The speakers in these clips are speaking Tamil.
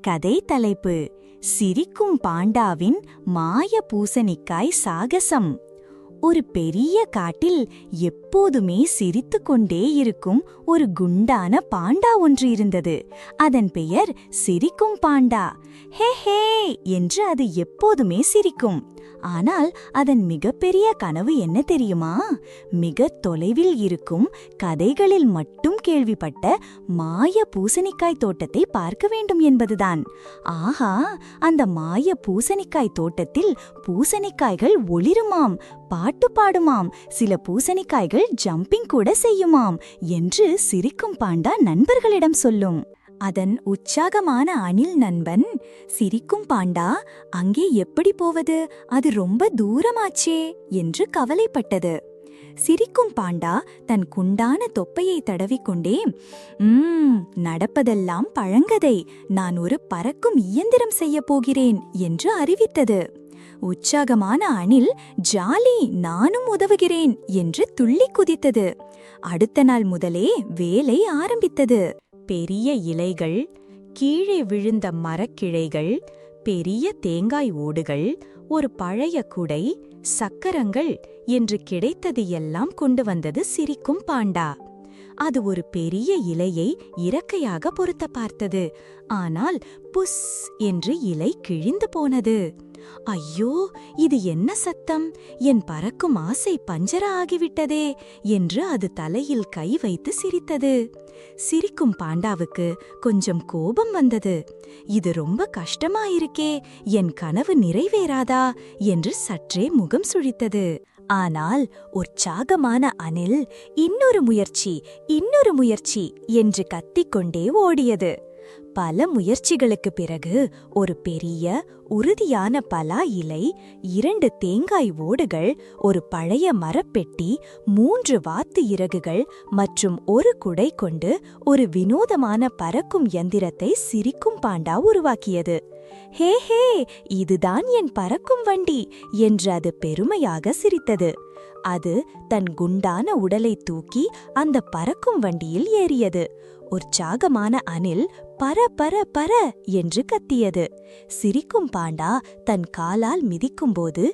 கதை தலைப்பு சிரிக்கும் பாண்டாவின் மாய பூசணிக்காய் சாகசம். ஒரு பெரிய காட்டில் எப்போதுமே சிரித்துக் கொண்டே இருக்கும் ஒரு குண்டான பாண்டா ஒன்று இருந்தது. அதன் பெயர் சிரிக்கும் பாண்டா. ஹே ஹே என்று அது எப்போதுமே சிரிக்கும். ஆனால் அதன் மிகப்பெரிய கனவு என்ன தெரியுமா? மிக தொலைவில் இருக்கும் கதைகளில் மட்டும் கேள்விப்பட்ட மாய பூசணிக்காய் தோட்டத்தை பார்க்க வேண்டும் என்பதுதான். ஆஹா அந்த மாய பூசணிக்காய் தோட்டத்தில் பூசணிக்காய்கள் ஒளிருமாம் பாட்டு பாடுமாம். சில பூசணிக்காய்கள் ஜம்பிங் கூட செய்யுமாம் என்று சிரிக்கும் பாண்டா நண்பர்களிடம் சொல்லும். அதன் உற்சாகமான அணில் நண்பன் சிரிக்கும் பாண்டா அங்கே எப்படி போவது? அது ரொம்ப தூரமாச்சே என்று கவலைப்பட்டது. சிரிக்கும் பாண்டா தன் குண்டான தொப்பையை தடவிக்கொண்டே உம் நடப்பதெல்லாம் பழங்கதை. நான் ஒரு பறக்கும் இயந்திரம் செய்யப் போகிறேன் என்று அறிவித்தது. உற்சாகமான அணில் ஜாலி நானும் உதவுகிறேன் என்று துள்ளி குதித்தது. அடுத்த நாள் முதலே வேலை ஆரம்பித்தது. பெரிய இலைகள் கீழே விழுந்த மரக்கிளைகள் பெரிய தேங்காய் ஓடுகள் ஒரு பழைய குடை சக்கரங்கள் என்று கிடைத்தது எல்லாம் கொண்டு வந்தது சிரிக்கும் பாண்டா. அது ஒரு பெரிய இலையை இறக்கையாக பொருத்த பார்த்தது. ஆனால் புஸ் என்று இலை கிழிந்து போனது. ஐயோ இது என்ன சத்தம்? என் பறக்கும் ஆசை பஞ்சர ஆகிவிட்டதே என்று அது தலையில் கை வைத்து சிரித்தது. சிரிக்கும் பாண்டாவுக்கு கொஞ்சம் கோபம் வந்தது. இது ரொம்ப கஷ்டமாயிருக்கே என் கனவு நிறைவேறாதா என்று சற்றே முகம் சுழித்தது. ஆனால் உற்சாகமான அனில் இன்னொரு முயற்சி இன்னொரு முயற்சி என்று கத்திக்கொண்டே ஓடியது. பல முயற்சிகளுக்கு பிறகு ஒரு பெரிய உறுதியான பலா இலை இரண்டு தேங்காய் ஓடுகள் ஒரு பழைய மரப்பெட்டி மூன்று வாத்து இறகுகள் மற்றும் ஒரு குடை கொண்டு ஒரு வினோதமான பறக்கும் யந்திரத்தை சிரிக்கும் பாண்டா உருவாக்கியது. ஹே ஹே இதுதான் என் பறக்கும் வண்டி என்று அது பெருமையாக சிரித்தது. அது தன் குண்டான உடலை தூக்கி அந்த பறக்கும் வண்டியில் ஏறியது. உற்சாகமான அணில் பர பர பர என்று கத்தியது. சிரிக்கும் பாண்டா தன் காலால் மிதிக்கும்போது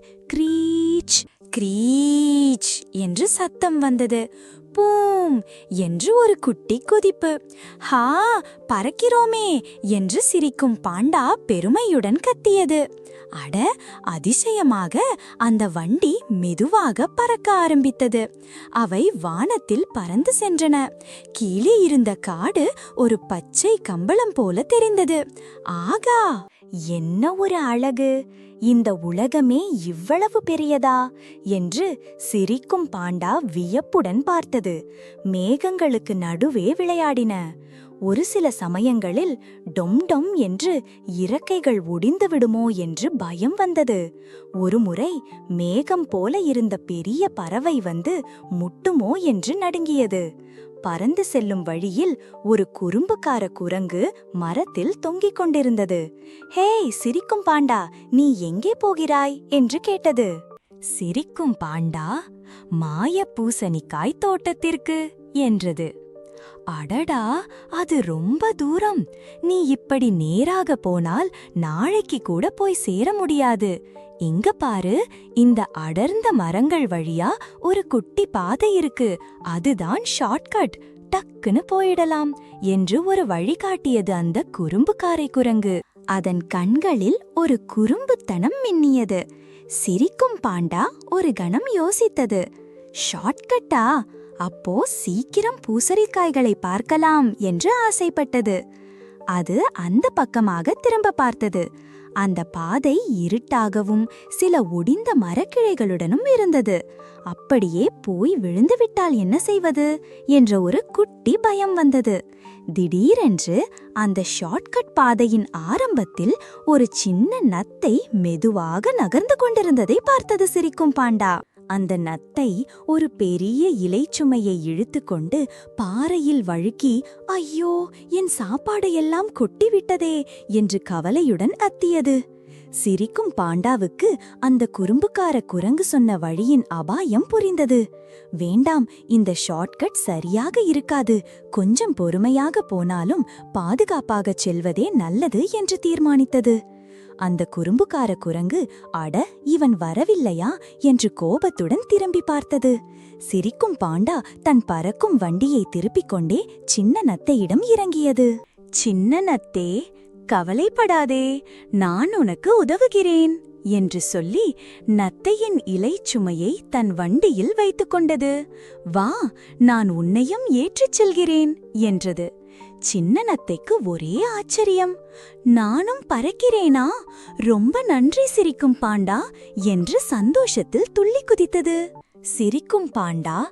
கிரீச் கிரீச் என்று சத்தம் வந்தது. பூம் என்று ஒரு குட்டி கொதிப்பு. ஹா பறக்கிறோமே என்று சிரிக்கும் பாண்டா பெருமையுடன் கத்தியது. அட அதிசயமாக அந்த வண்டி மெதுவாக பறக்க ஆரம்பித்தது. அவை வானத்தில் பறந்து சென்றன. கீழே இருந்த காடு ஒரு பச்சை கம்பளம் போல தெரிந்தது. ஆகா! என்ன ஒரு அழகு? இந்த உலகமே இவ்வளவு பெரியதா? என்று சிரிக்கும் பாண்டா வியப்புடன் பார்த்தது. மேகங்களுக்கு நடுவே விளையாடின. ஒரு சில சமயங்களில் டொம் டொம் என்று இறக்கைகள் ஒடிந்து விடுமோ என்று பயம் வந்தது. ஒருமுறை மேகம் போல இருந்த பெரிய பறவை வந்து முட்டுமோ என்று நடுங்கியது. பறந்து செல்லும் வழியில் ஒரு குறும்புக்கார குரங்கு மரத்தில் தொங்கிக் கொண்டிருந்தது. ஹேய் சிரிக்கும் பாண்டா நீ எங்கே போகிறாய்? என்று கேட்டது. சிரிக்கும் பாண்டா மாய பூசணிக்காய் தோட்டத்திற்கு என்றது. அடடா அது ரொம்ப தூரம். நீ இப்படி நேராக போனால் நாளைக்கு கூட போய் சேர முடியாது. இங்க பாரு இந்த அடர்ந்த மரங்கள் வழியா ஒரு குட்டி பாதை இருக்கு. அதுதான் ஷார்ட்கட். டக்குன்னு போயிடலாம் என்று ஒரு வழி காட்டியது அந்த குறும்புக்காரை குரங்கு. அதன் கண்களில் ஒரு குறும்புத்தனம் மின்னியது. சிரிக்கும் பாண்டா ஒரு கணம் யோசித்தது. ஷார்ட்கட்டா? அப்போ சீக்கிரம் பூசரிக்காய்களை பார்க்கலாம் என்று ஆசைப்பட்டது. அது அந்த பக்கமாக திரும்ப பார்த்தது. அந்த பாதை இருட்டாகவும் சில ஒடிந்த மரக்கிளைகளுடனும் இருந்தது. அப்படியே போய் விழுந்து விட்டால் என்ன செய்வது? என்ற ஒரு குட்டி பயம் வந்தது. திடீரென்று அந்த ஷார்ட்கட் பாதையின் ஆரம்பத்தில் ஒரு சின்ன நத்தை மெதுவாக நகர்ந்து கொண்டிருந்ததை பார்த்தது சிரிக்கும் பாண்டா. அந்த நத்தை ஒரு பெரிய இலைச்சுமையை இழுத்துக்கொண்டு பாறையில் வழுக்கி ஐயோ என் சாப்பாடையெல்லாம் கொட்டிவிட்டதே என்று கவலையுடன் அத்தியது. சிரிக்கும் பாண்டாவுக்கு அந்த குறும்புக்கார குரங்கு சொன்ன வழியின் அபாயம் புரிந்தது. வேண்டாம் இந்த ஷார்ட்கட் சரியாக இருக்காது. கொஞ்சம் பொறுமையாக போனாலும் பாதுகாப்பாகச் செல்வதே நல்லது என்று தீர்மானித்தது. அந்த குறும்புக்கார குரங்கு அட இவன் வரவில்லையா? என்று கோபத்துடன் திரும்பி பார்த்தது. சிரிக்கும் பாண்டா தன் பறக்கும் வண்டியை திருப்பிக் கொண்டே சின்ன நத்தையிடம் இறங்கியது. சின்ன நத்தே கவலைப்படாதே நான் உனக்கு உதவுகிறேன் என்று சொல்லி நத்தையின் இலைச்சுமையை தன் வண்டியில் வைத்துக் கொண்டது. வா நான் உன்னையும் ஏற்றிச் செல்கிறேன் என்றது. சின்ன நத்தைக்கு ஒரே ஆச்சரியம். நானும் பறக்கிறேனா? ரொம்ப நன்றி சிரிக்கும் பாண்டா என்று சந்தோஷத்தில் துள்ளி குதித்தது. சிரிக்கும் பாண்டா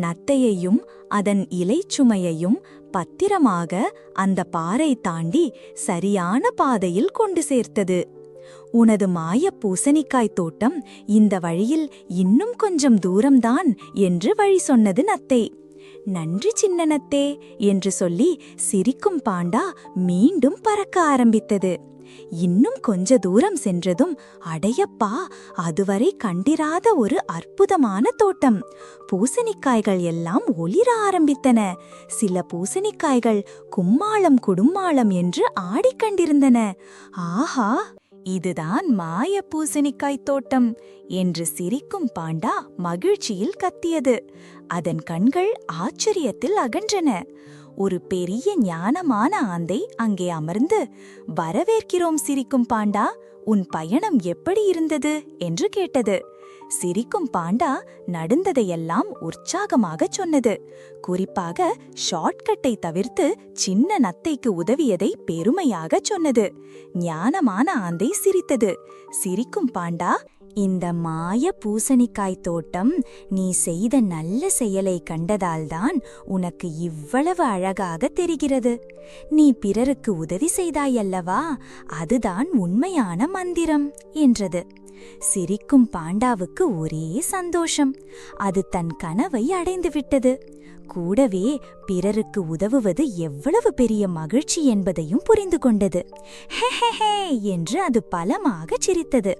நத்தையையும் அதன் இலைச்சுமையையும் பத்திரமாக அந்த பாறை தாண்டி சரியான பாதையில் கொண்டு சேர்த்தது. உனது மாயப் பூசணிக்காய் தோட்டம் இந்த வழியில் இன்னும் கொஞ்சம் தூரம்தான் என்று வழி சொன்னது நத்தை. நன்றி சின்னனத்தே என்று சொல்லி சிரிக்கும் பாண்டா மீண்டும் பறக்க ஆரம்பித்தது. இன்னும் கொஞ்ச தூரம் சென்றதும் அடையப்பா அதுவரை கண்டிராத ஒரு அற்புதமான தோட்டம். பூசணிக்காய்கள் எல்லாம் ஒளிர ஆரம்பித்தன. சில பூசணிக்காய்கள் கும்மாளம் குடும்மாளம் என்று ஆடிக்கண்டிருந்தன ஆஹா! இதுதான் மாய பூசணிக்காய் தோட்டம் என்று சிரிக்கும் பாண்டா மகிழ்ச்சியில் கத்தியது. அதன் கண்கள் ஆச்சரியத்தில் அகன்றன. ஒரு பெரிய ஞானமான ஆந்தை அங்கே அமர்ந்து வரவேற்கிறோம் சிரிக்கும் பாண்டா உன் பயணம் எப்படி இருந்தது? என்று கேட்டது. சிரிக்கும் பாண்டா நடந்ததையெல்லாம் உற்சாகமாகச் சொன்னது. குறிப்பாக ஷார்ட்கட்டை தவிர்த்து சின்ன நத்தைக்கு உதவியதை பெருமையாகச் சொன்னது. ஞானமான ஆந்தை சிரித்தது. சிரிக்கும் பாண்டா இந்த மாய பூசணிக்காய் தோட்டம் நீ செய்த நல்ல செயலை கண்டதால்தான் உனக்கு இவ்வளவு அழகாக தெரிகிறது. நீ பிறருக்கு உதவி செய்தாயல்லவா அதுதான் உண்மையான மந்திரம் என்றது. சிரிக்கும் பாண்டாவுக்கு ஒரே சந்தோஷம். அது தன் கனவை அடைந்துவிட்டது. கூடவே பிறருக்கு உதவுவது எவ்வளவு பெரிய மகிழ்ச்சி என்பதையும் புரிந்து கொண்டது. ஹெஹெஹே என்று அது பலமாகச் சிரித்தது.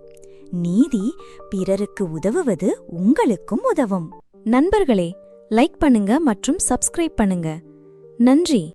நீதி பிறருக்கு உதவுவது உங்களுக்கும் உதவும். நண்பர்களே லைக் பண்ணுங்க மற்றும் சப்ஸ்கிரைப் பண்ணுங்க. நன்றி.